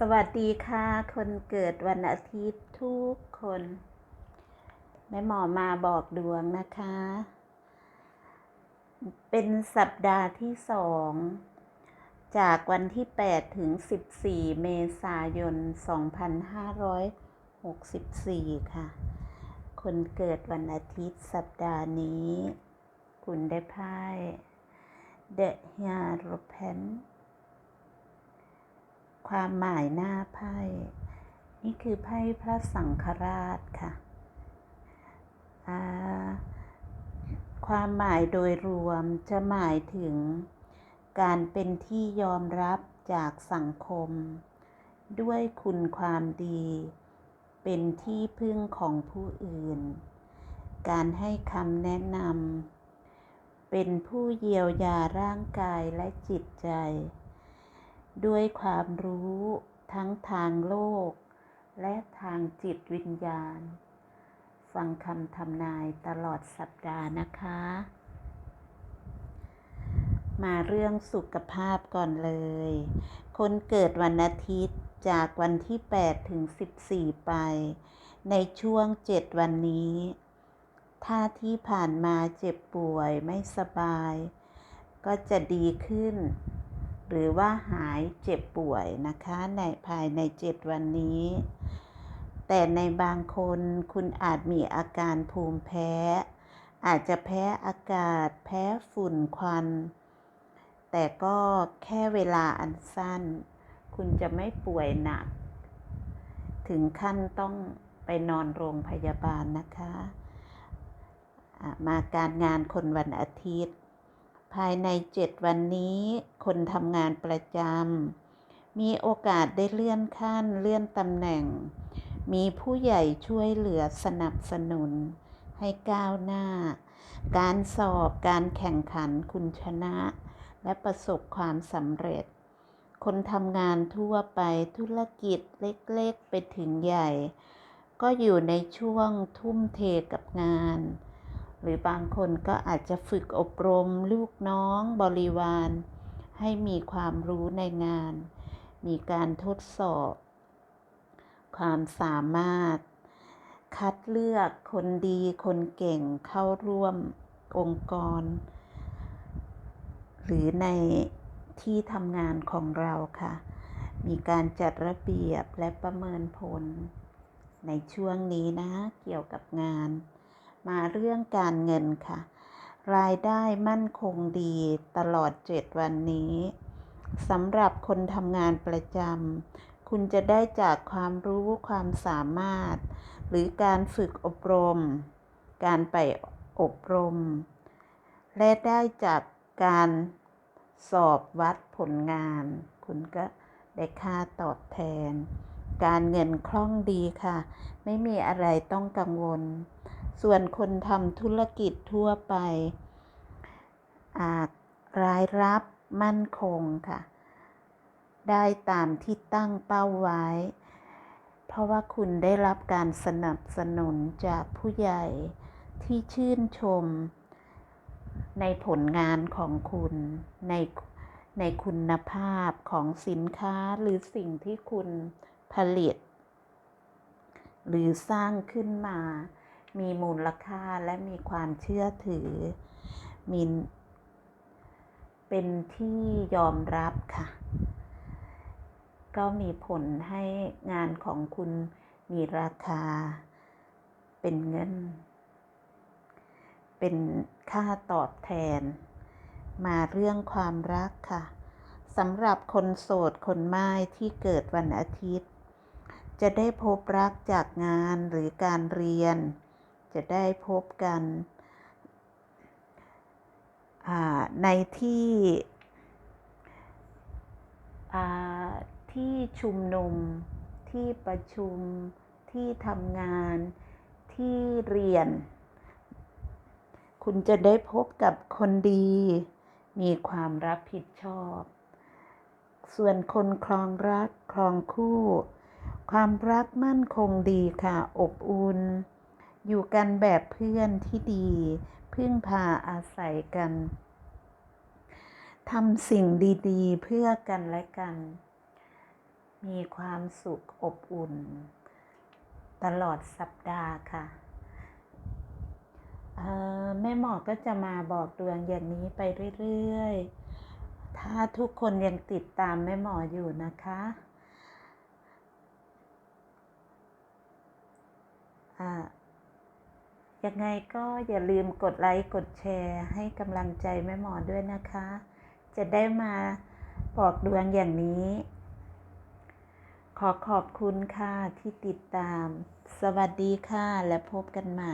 สวัสดีค่ะ คนเกิดวันอาทิตย์ทุกคน แม่หมอมาบอกดวงนะคะ เป็นสัปดาห์ที่สองจากวันที่ 8 ถึง 14 เมษายน 2564 ค่ะ คนเกิดวันอาทิตย์สัปดาห์นี้ คุณได้ไพ่ The Hierophant ความหมายหน้าไพ่ นี่คือไพ่พระสังฆราชค่ะ ความหมายโดยรวมจะหมายถึงการเป็นที่ยอมรับจากสังคม ด้วยคุณความดี เป็นที่พึ่งของผู้อื่น การให้คำแนะนำเป็นผู้เยียวยาร่างกายและจิตใจ ด้วยความรู้ทั้งทางโลก และทางจิตวิญญาณ ฟังคำทำนายตลอดสัปดาห์นะคะ มาเรื่องสุขภาพก่อนเลย คนเกิดวันอาทิตย์จากวันที่ 8 ถึง 14 ไป ในช่วง 7 วันนี้ ถ้าที่ผ่านมาเจ็บป่วยไม่สบาย ก็จะดีขึ้น หรือว่าหายเจ็บป่วยนะคะในภายใน7วันนี้ แต่ในบางคนคุณอาจมีอาการภูมิแพ้ อาจจะแพ้อากาศ แพ้ฝุ่นควัน แต่ก็แค่เวลาอันสั้น คุณจะไม่ป่วยหนัก ถึงขั้นต้องไปนอนโรงพยาบาลนะคะ มาการงานคนวันอาทิตย์ ภายใน7วันนี้คนทำงานประจำมีโอกาสได้เลื่อนขั้นเลื่อนตำแหน่ง มีผู้ใหญ่ช่วยเหลือสนับสนุน ให้ก้าวหน้า การสอบการแข่งขันคุณชนะ และประสบความสำเร็จ คนทำงานทั่วไปธุรกิจเล็กๆไปถึงใหญ่ ก็อยู่ในช่วงทุ่มเทกับงาน หรือบางคนก็อาจจะฝึกอบรมลูกน้องบริวาร ให้มีความรู้ในงาน มีการทดสอบ ความสามารถ คัดเลือกคนดีคนเก่งเข้าร่วมองค์กร หรือในที่ทำงานของเราค่ะ มีการจัดระเบียบและประเมินผล ในช่วงนี้นะ เกี่ยวกับงาน มาเรื่องการเงินค่ะ รายได้มั่นคงดีตลอด 7 วันนี้สำหรับคนทำงานประจำคุณจะได้จากความรู้ความสามารถ หรือการฝึกอบรม การไปอบรม และได้จากการสอบวัดผลงาน คุณก็ได้ค่าตอบแทน การเงินคล่องดีค่ะ ไม่มีอะไรต้องกังวล ส่วนคนทำธุรกิจทั่วไปรายรับมั่นคงค่ะ ได้ตามที่ตั้งเป้าไว้ เพราะว่าคุณได้รับการสนับสนุนจากผู้ใหญ่ที่ชื่นชม ในผลงานของคุณ ในในคุณภาพของสินค้าหรือสิ่งที่คุณผลิต หรือสร้างขึ้นมา มีมูลค่าและมีความเชื่อถือ มีเป็นที่ยอมรับค่ะ ก็มีผลให้งานของคุณมีราคา เป็นเงิน เป็นค่าตอบแทน มาเรื่องความรักค่ะสำหรับคนโสดคนไม้ที่เกิดวันอาทิตย์ จะได้พบรักจากงานหรือการเรียน จะได้พบกันในที่ที่ชุมนุม ที่ประชุม ที่ทำงาน ที่เรียน คุณจะได้พบกับคนดี มีความรับผิดชอบ ส่วนคนครองรักครองคู่ ความรักมั่นคงดีค่ะ อบอุ่น อยู่กันแบบเพื่อนที่ดี พึ่งพาอาศัยกันทำสิ่งดีๆ เพื่อกันและกัน มีความสุขอบอุ่น ตลอดสัปดาห์ค่ะแม่หมอก็จะมาบอกดวงอย่างนี้ไปเรื่อยๆ ถ้าทุกคนยังติดตามแม่หมออยู่นะคะ อ่า ยังไงก็อย่าลืมกดไลค์กดแชร์ ให้กำลังใจแม่หมอด้วยนะคะ จะได้มาบอกดวงอย่างนี้ ขอขอบคุณค่ะที่ติดตาม สวัสดีค่ะและพบกันใหม่